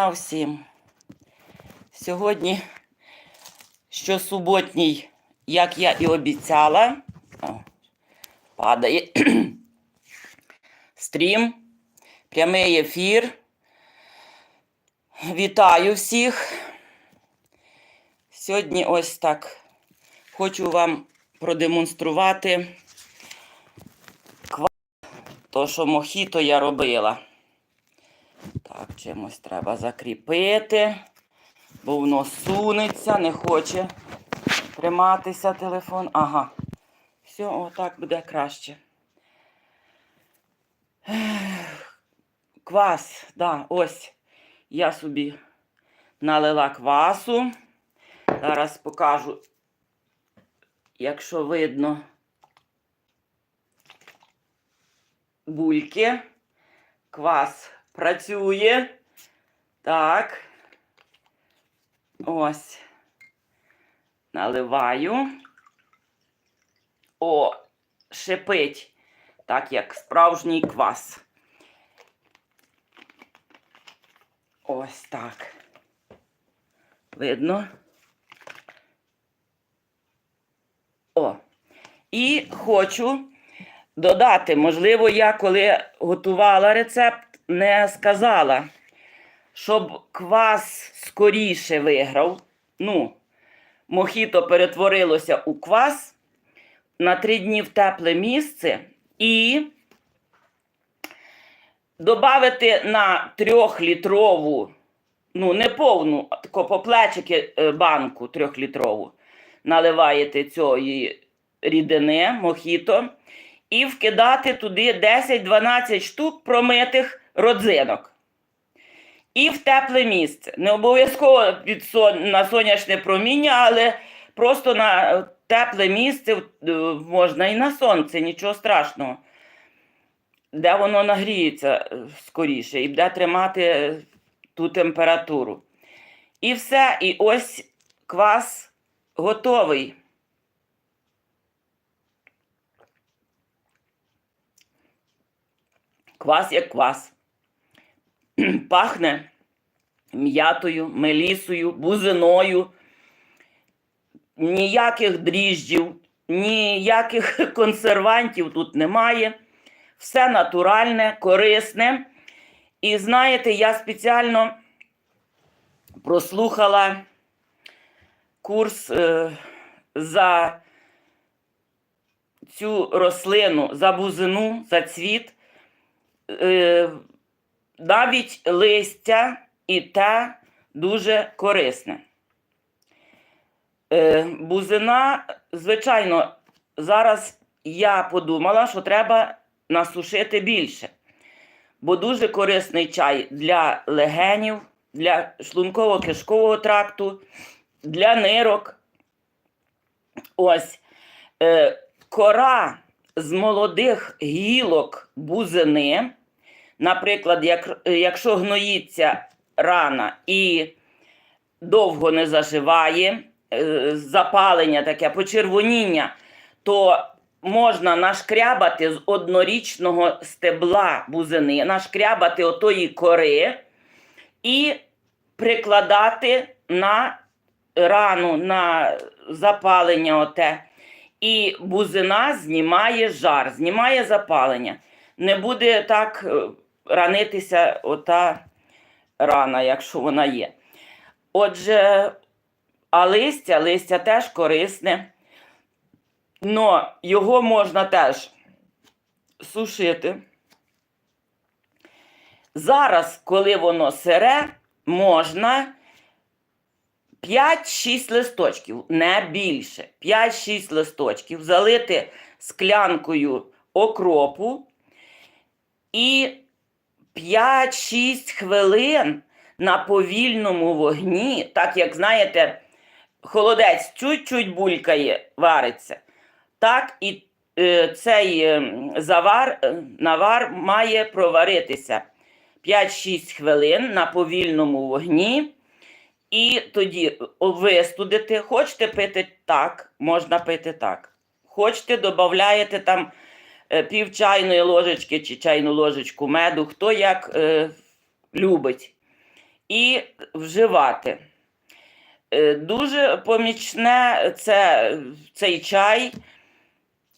А всім. Сьогодні щосуботній, як я і обіцяла, о, падає стрім, прямий ефір. Вітаю всіх. Сьогодні ось так хочу вам продемонструвати то, що мохіто я робила. Так, чимось треба закріпити, бо воно сунеться, не хоче триматися телефон. Ага. Все, отак буде краще. Квас, да, ось я собі налила квасу. Зараз покажу, якщо видно бульки. Квас працює. Так. Ось. Наливаю. О, шипить, так як справжній квас. Ось так. Видно? О. І хочу додати, можливо, я коли готувала рецепт, не сказала, щоб квас скоріше виграв. Ну, мохіто перетворилося у квас на три дні в тепле місце і додати на трьохлітрову, ну, не повну, а по плечики е, банку трьохлітрову, наливаєте цієї рідини, мохіто, і вкидати туди 10-12 штук промитих родзинок. І в тепле місце. Не обов'язково сон, на сонячне проміння, але просто на тепле місце е, можна і на сонце, нічого страшного. Де воно нагріється е, скоріше і буде тримати е, ту температуру. І все. І ось квас готовий. Квас як квас. Пахне м'ятою, мелісою, бузиною. Ніяких дріжджів, ніяких консервантів тут немає. Все натуральне, корисне. І знаєте, я спеціально прослухала курс е, за цю рослину, за бузину, за цвіт. Е, навіть листя і те дуже корисне. Е, бузина, звичайно, зараз я подумала, що треба насушити більше, бо дуже корисний чай для легенів, для шлунково-кишкового тракту, для нирок. Ось е, кора з молодих гілок бузини. Наприклад, як, якщо гноїться рана і довго не заживає, е, запалення таке, почервоніння, то можна нашкрябати з однорічного стебла бузини, нашкрябати отої кори і прикладати на рану, на запалення оте. І бузина знімає жар, знімає запалення. Не буде так е, ранитися ота рана, якщо вона є. Отже, а листя, листя теж корисне. Но його можна теж сушити. Зараз, коли воно сире, можна 5-6 листочків, не більше. 5-6 листочків залити склянкою окропу і 5-6 хвилин на повільному вогні, так як знаєте, холодець чуть-чуть булькає, вариться. Так і е, цей е, завар, е, навар має проваритися 5-6 хвилин на повільному вогні. І тоді вистудити. Хочете пити так, можна пити так. Хочете, додаєте там е, пів чайної ложечки чи чайну ложечку меду, хто як е, любить. і вживати. Е, Дуже помічне це, цей чай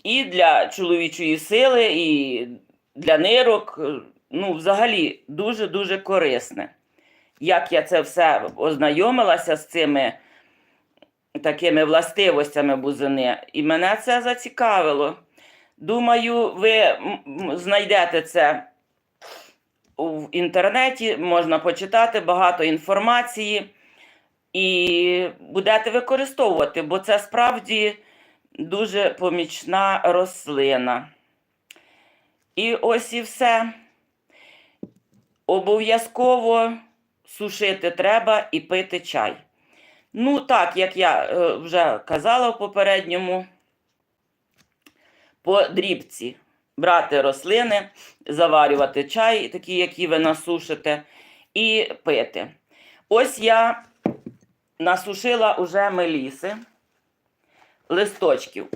і для чоловічої сили, і для нирок. е, Ну, взагалі, дуже-дуже корисне. Як я це все ознайомилася з цими такими властивостями бузини, і мене це зацікавило. Думаю, ви знайдете це в інтернеті, можна почитати багато інформації і будете використовувати, бо це справді дуже помічна рослина. І ось і все. Обов'язково сушити треба і пити чай. Ну, так, як я е, вже казала в попередньому, по дрібці брати рослини, заварювати чай, такий, який ви насушите, і пити. Ось я насушила уже меліси, листочків.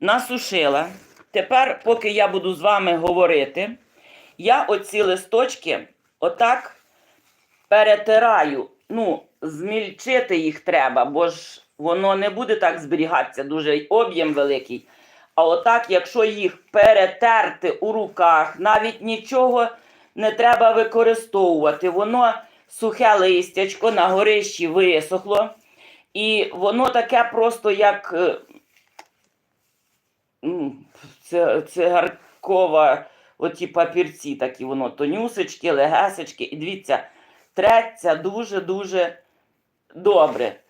Насушила. Тепер, поки я буду з вами говорити, я оці листочки отак перетираю. Ну, змільчити їх треба, бо ж воно не буде так зберігатися, дуже об'єм великий. А отак, якщо їх перетерти у руках, навіть нічого не треба використовувати. Воно сухе листячко на горищі висохло. І воно таке просто як е, цигаркова, оті папірці, такі воно тонюсечки, легесечки. І дивіться, треться дуже-дуже добре.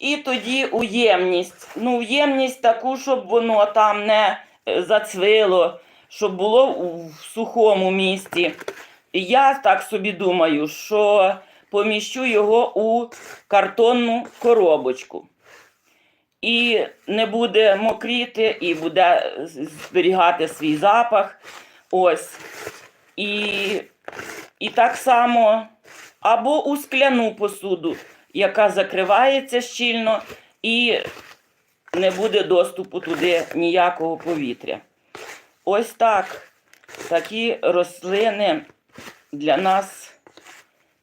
І тоді уємність. Ну, уємність таку, щоб воно там не е, зацвило, щоб було в сухому місці. Я так собі думаю, що поміщу його у картонну коробочку. І не буде мокріти, і буде зберігати свій запах. Ось. І, і так само або у скляну посуду, яка закривається щільно, і не буде доступу туди ніякого повітря. Ось так. Такі рослини для нас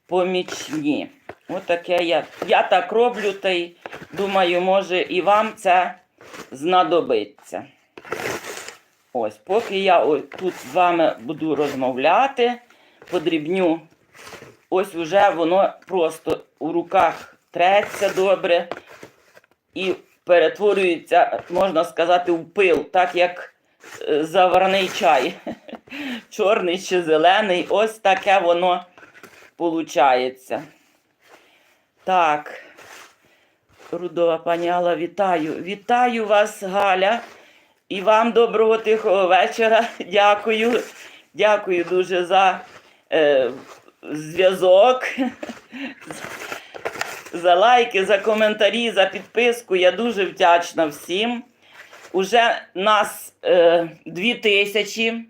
помічні. Отаке я. Я так роблю, та й думаю, може і вам це знадобиться. Ось, поки я тут з вами буду розмовляти, подрібню. Ось уже воно просто у руках треться добре і перетворюється, можна сказати, в пил, так як е, заварний чай. Чорний чи зелений. Ось таке воно получається. Так. Рудова пані Алла, вітаю. Вітаю вас, Галя. І вам доброго тихого вечора. Дякую. Дякую дуже за е, зв'язок, за лайки, за коментарі, за підписку. Я дуже вдячна всім. Уже нас е, дві тисячі.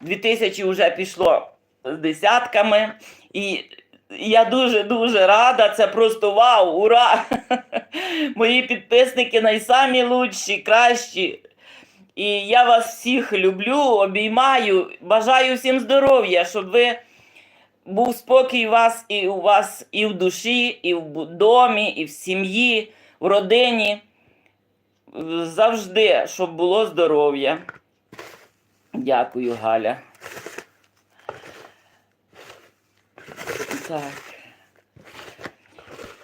Дві тисячі вже пішло з десятками. І я дуже-дуже рада. Це просто вау, ура! Мої підписники найсамі лучші, кращі. І я вас всіх люблю, обіймаю. Бажаю всім здоров'я, щоб ви був спокій у вас і у вас і в душі, і в домі, і в сім'ї, в родині. Завжди, щоб було здоров'я. Дякую, Галя. Так.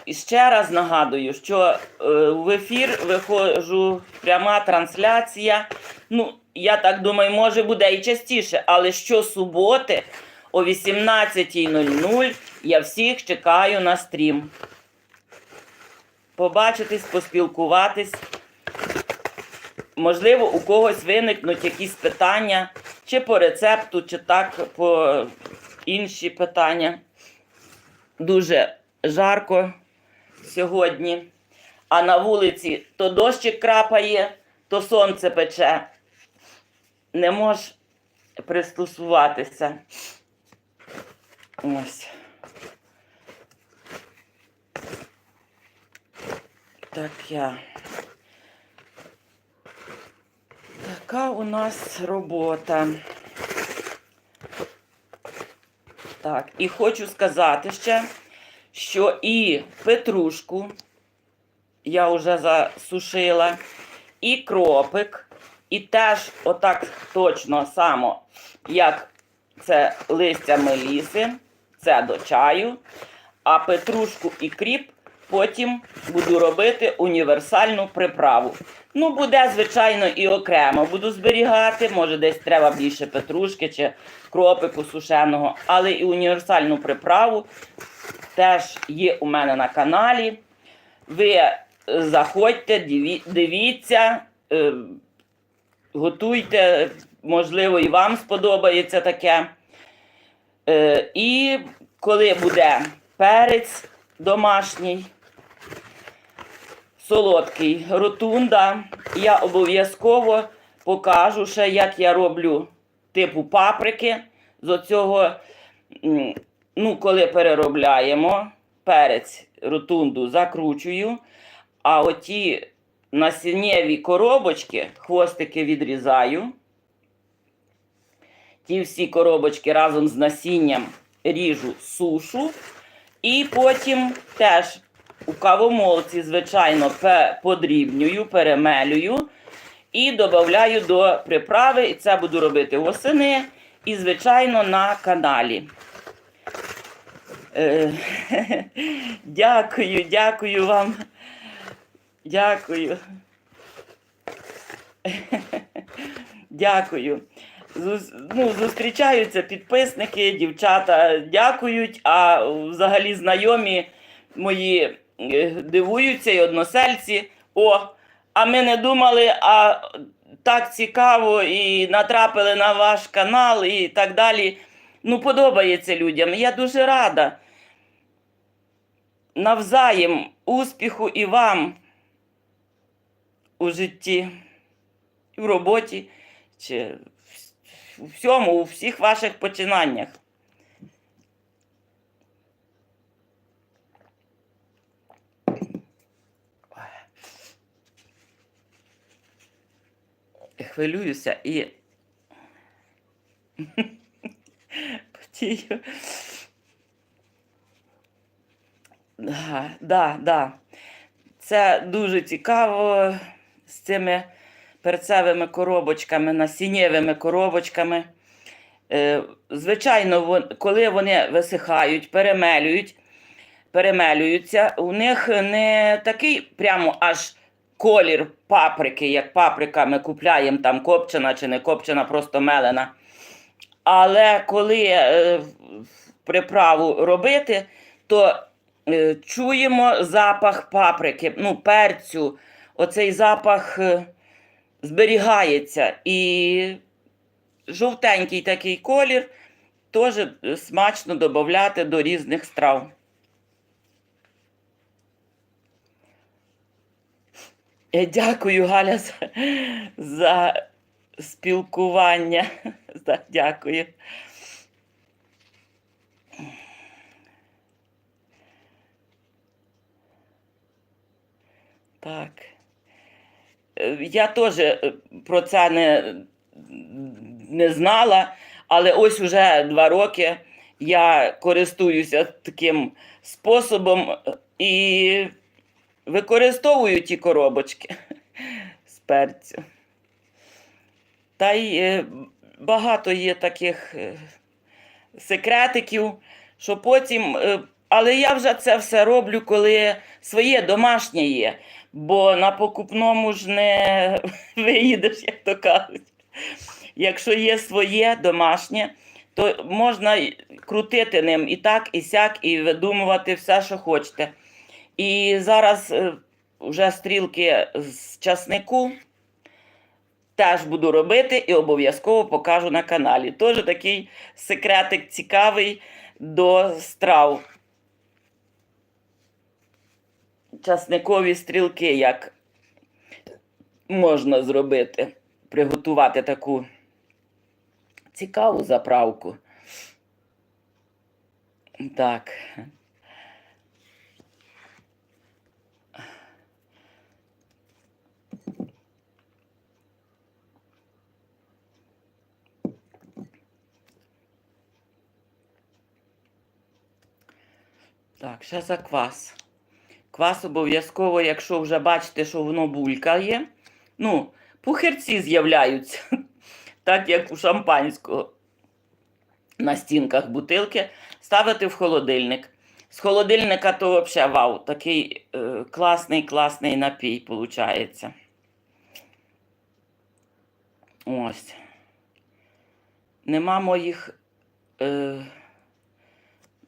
І ще раз нагадую, що е, в ефір виходжу пряма трансляція. Ну, я так думаю, може буде і частіше, але щосуботи о 18.00 я всіх чекаю на стрім. Побачитись, поспілкуватись. Можливо, у когось виникнуть якісь питання, чи по рецепту, чи так по інші питання. Дуже жарко сьогодні, а на вулиці то дощик крапає, то сонце пече. Не мож пристосуватися. Ось. Так я. Така у нас робота. Так, і хочу сказати ще, що і петрушку я вже засушила, і кропик, і теж отак точно само, як це листя меліси, це до чаю, а петрушку і кріп потім буду робити універсальну приправу. Ну, буде, звичайно, і окремо буду зберігати. Може, десь треба більше петрушки чи кропику сушеного, але і універсальну приправу теж є у мене на каналі. Ви е, заходьте, дивіться, е, готуйте, можливо, і вам сподобається таке. Е, І коли буде перець домашній, солодкий ротунда, я обов'язково покажу ще, як я роблю типу паприки з оцього, ну, коли переробляємо перець ротунду закручую, а оті насіннєві коробочки, хвостики відрізаю. Ті всі коробочки разом з насінням ріжу сушу. І потім теж у кавомолці, звичайно, подрібнюю, перемелюю і додаю до приправи. І це буду робити восени і, звичайно, на каналі. Е, Дякую, дякую вам. Дякую. Дякую. Ну, зустрічаються підписники, дівчата дякують, а взагалі знайомі мої е, дивуються і односельці. О, а ми не думали, а так цікаво і натрапили на ваш канал і так далі. Ну, подобається людям. Я дуже рада. Навзаєм успіху і вам у житті, в роботі, чи у всьому, у всіх ваших починаннях. Хвилююся і потію. Да, да, да. Це дуже цікаво з цими перцевими коробочками, насіннєвими коробочками. Е, Звичайно, коли вони висихають, перемелюють, перемелюються, у них не такий прямо аж колір паприки, як паприка ми купляємо там копчена чи не копчена, просто мелена. Але коли е, приправу робити, то е, чуємо запах паприки, ну, перцю. Оцей запах зберігається. І жовтенький такий колір теж смачно додати до різних страв. Е, Дякую, Галя, за, за спілкування. За- Дякую. Так. Е, Я теж е, про це не, не знала, але ось уже два роки я користуюся таким способом е, і використовую ті коробочки з перцю. Та й багато є таких секретиків, що потім. Але я вже це все роблю, коли своє домашнє є, бо на покупному ж не виїдеш, як то кажуть. Якщо є своє домашнє, то можна крутити ним і так, і сяк, і видумувати все, що хочете. І зараз е, вже стрілки з часнику теж буду робити і обов'язково покажу на каналі. Теж такий секретик цікавий до страв. Часникові стрілки, як можна зробити, приготувати таку цікаву заправку. Так. Так, ще за квас. Квас обов'язково, якщо вже бачите, що воно булькає. Ну, пухирці з'являються, так як у шампанського на стінках бутилки, ставити в холодильник. З холодильника то взагалі вау, такий е, класний, класний напій виходить. Ось. Нема моїх е,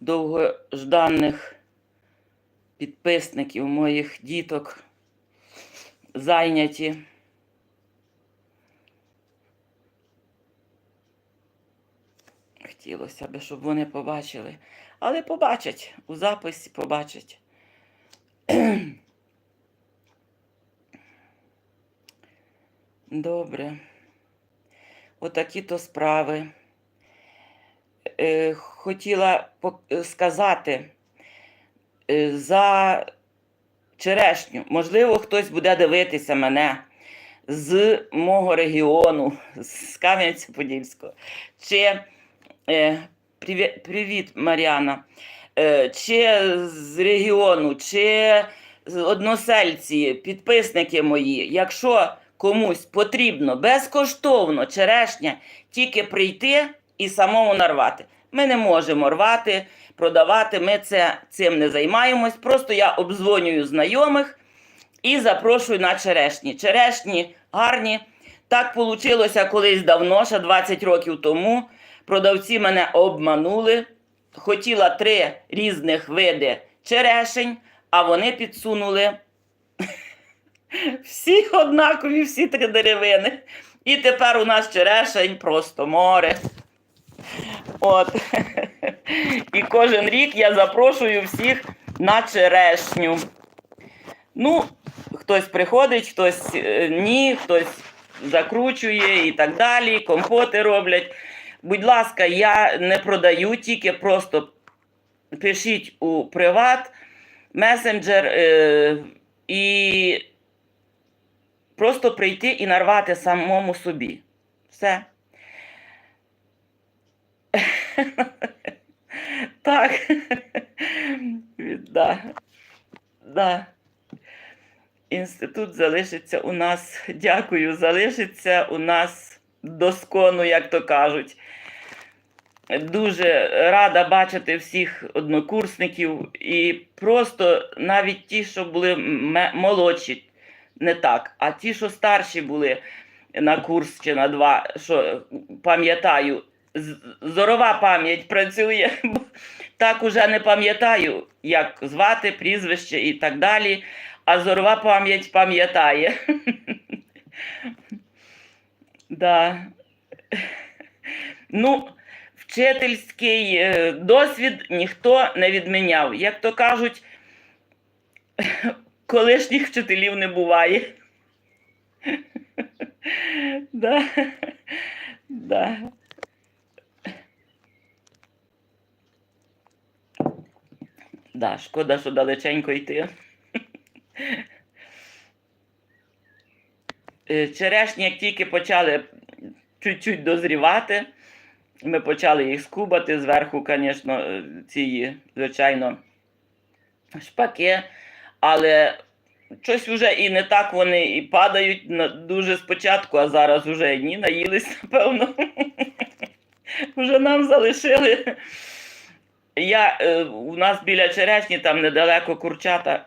довгожданих підписників, моїх діток зайняті. Хотілося б, щоб вони побачили. Але побачать, у записі побачать. Добре. Отакі то справи. Е, хотіла сказати за черешню. Можливо, хтось буде дивитися мене з мого регіону, з Кам'янця-Подільського. Чи е, привіт, привіт, Мар'яна. Е, чи з регіону, чи з односельці, підписники мої, якщо комусь потрібно безкоштовно черешня, тільки прийти і самому нарвати. Ми не можемо рвати, продавати, ми це, цим не займаємось. Просто я обдзвонюю знайомих і запрошую на черешні. Черешні гарні. Так вийшло колись давно, ще 20 років тому. Продавці мене обманули. Хотіла три різних види черешень, а вони підсунули всі однакові, всі три деревини. І тепер у нас черешень просто море. От. І кожен рік я запрошую всіх на черешню. Ну, хтось приходить, хтось е, ні, хтось закручує і так далі, компоти роблять. Будь ласка, я не продаю, тільки просто пишіть у приват, месенджер е, і просто прийти і нарвати самому собі. Все. Так. Да. Да. Інститут залишиться у нас, дякую, залишиться у нас доскону, як то кажуть. Дуже рада бачити всіх однокурсників і просто навіть ті, що були молодші, не так, а ті, що старші були на курс чи на два, що пам'ятаю, зорова пам'ять працює. Так уже не пам'ятаю, як звати, прізвище і так далі. А зорова пам'ять пам'ятає. Да. Ну, вчительський е, досвід ніхто не відміняв. Як то кажуть, колишніх вчителів не буває. Да. Да. Да, шкода, що далеченько йти. Черешні, як тільки почали чуть-чуть дозрівати, ми почали їх скубати. Зверху, звісно, ці, звичайно, шпаки, але щось вже і не так вони і падають дуже спочатку, а зараз вже ні, наїлись, напевно. Вже нам залишили. Я, е, у нас біля черешні, там недалеко курчата.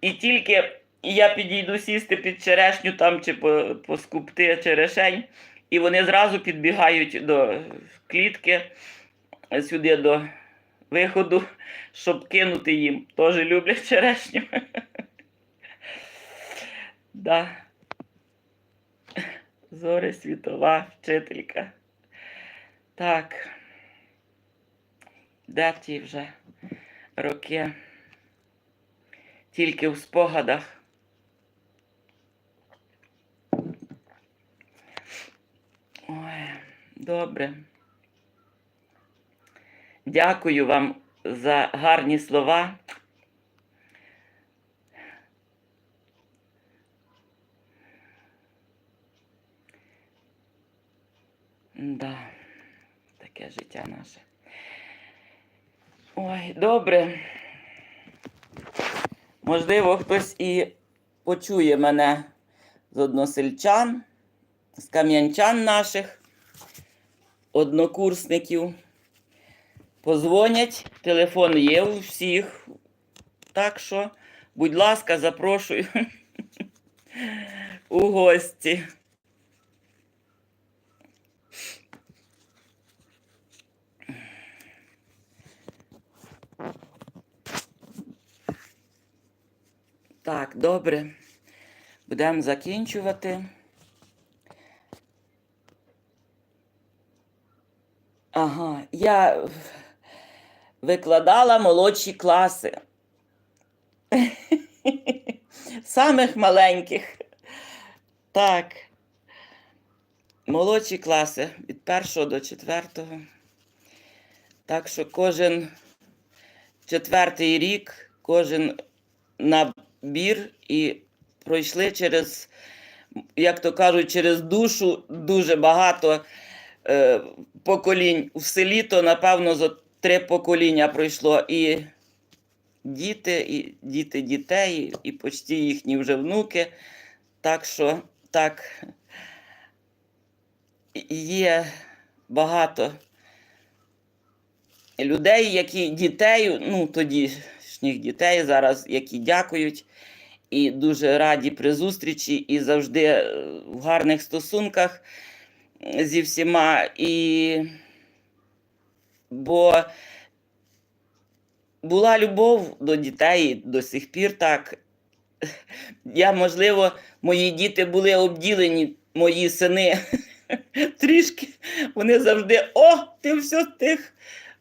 І тільки я підійду сісти під черешню там чи по, поскупти черешень, і вони зразу підбігають до клітки сюди до виходу, щоб кинути їм. Теж люблять черешню. Да. Зоре світова вчителька. Так. Де ті вже роки? Тільки в спогадах. Ой, добре. Дякую вам за гарні слова. Да, таке життя наше. Ой, добре. Можливо, хтось і почує мене з односельчан, з кам'янчан наших, однокурсників. Позвонять, телефон є у всіх. Так що, будь ласка, запрошую у гості. Так, добре. Будемо закінчувати. Ага, я викладала молодші класи. Самих маленьких. Так. Молодші класи від першого до четвертого. Так що кожен четвертий рік, кожен набір і пройшли через, як то кажуть, через душу дуже багато е, поколінь. В селі то, напевно, зо три покоління пройшло. І діти, і діти дітей, і почти їхні вже внуки. Так що так є багато людей, які дітей, ну тодішніх дітей зараз, які дякують і дуже раді при зустрічі, і завжди е, в гарних стосунках зі всіма. І... Бо була любов до дітей до сих пір так. Я, можливо, мої діти були обділені, мої сини трішки. Вони завжди о, ти все тих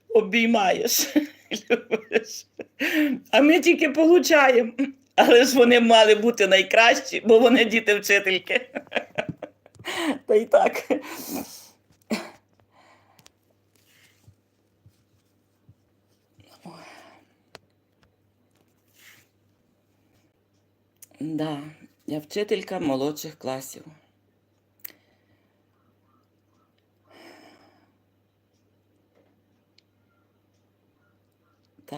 обіймаєш. любиш. А ми тільки получаємо. Але ж вони мали бути найкращі, бо вони діти вчительки. Та й так. Да, я вчителька молодших класів.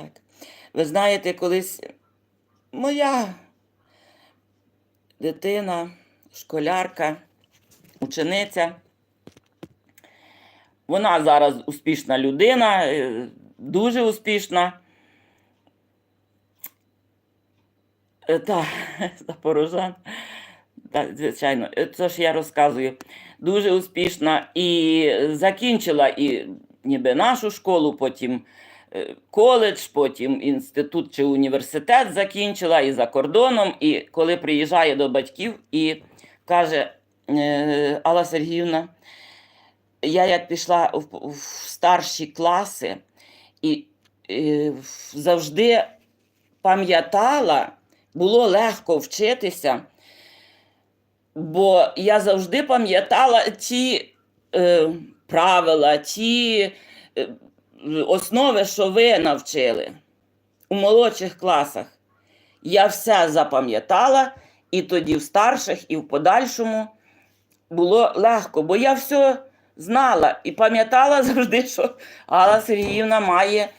Так. Ви знаєте, колись моя дитина, школярка, учениця. Вона зараз успішна людина, е, дуже успішна. Е, Так, Запорожан. Так, звичайно, Е, це ж я розказую. Дуже успішна і закінчила і ніби нашу школу, потім коледж, потім інститут чи університет закінчила і за кордоном. І коли приїжджає до батьків і каже е, Алла Сергіївна, я як пішла в, в старші класи і е, завжди пам'ятала, було легко вчитися, бо я завжди пам'ятала ті е, правила, ті е, основи, що ви навчили у молодших класах. Я все запам'ятала, і тоді в старших, і в подальшому було легко, бо я все знала і пам'ятала завжди, що Алла Сергіївна має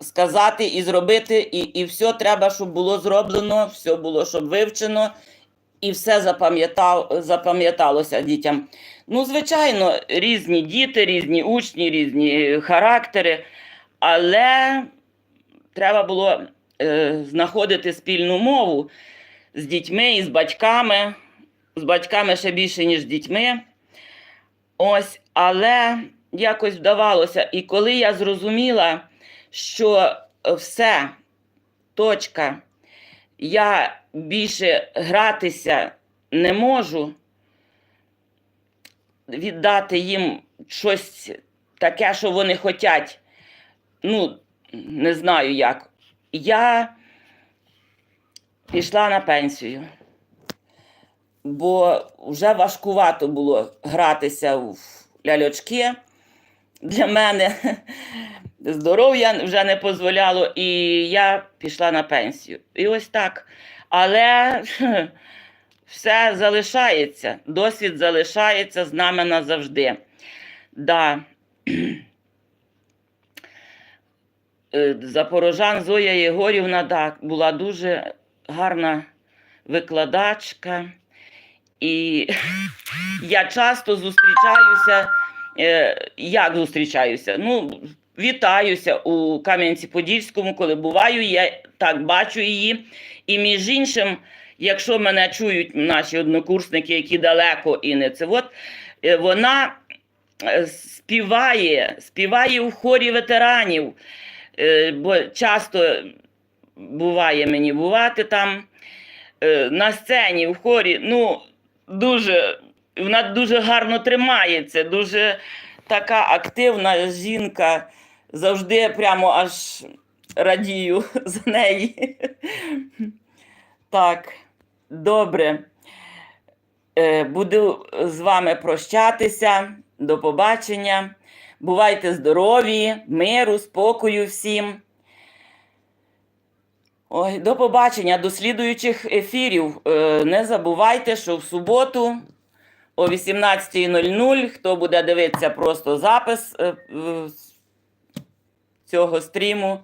сказати і зробити, і, і все треба, щоб було зроблено, все було, щоб вивчено, і все запам'яталося дітям. Ну, звичайно, різні діти, різні учні, різні характери, але треба було е, знаходити спільну мову з дітьми і з батьками, з батьками ще більше, ніж з дітьми. Ось, але якось вдавалося. І коли я зрозуміла, що все, точка, я більше гратися не можу, віддати їм щось таке, що вони хочуть, ну, не знаю як. Я пішла на пенсію, бо вже важкувато було гратися в ляльочки для мене. Здоров'я вже не дозволяло, і я пішла на пенсію. І ось так. Але все залишається, досвід залишається з нами назавжди. Да. Е, Запорожан Зоя Єгорівна так, була дуже гарна викладачка. І я часто зустрічаюся. е, Як зустрічаюся? Ну, вітаюся у Кам'янці-Подільському, коли буваю, я так бачу її. І між іншим, якщо мене чують наші однокурсники, які далеко і не це, от, е, вона е, співає, співає у хорі ветеранів, е, бо часто буває мені бувати там на сцені, в хорі. Ну, дуже, вона дуже гарно тримається, дуже така активна жінка. Завжди прямо аж радію за неї. Так, добре. Е, Буду з вами прощатися. До побачення. Бувайте здорові, миру, спокою всім. Ой, до побачення, до слідуючих ефірів. Е, Не забувайте, що в суботу о 18.00, хто буде дивитися просто запис е, цього стріму,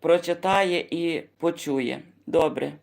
прочитає і почує. Добре.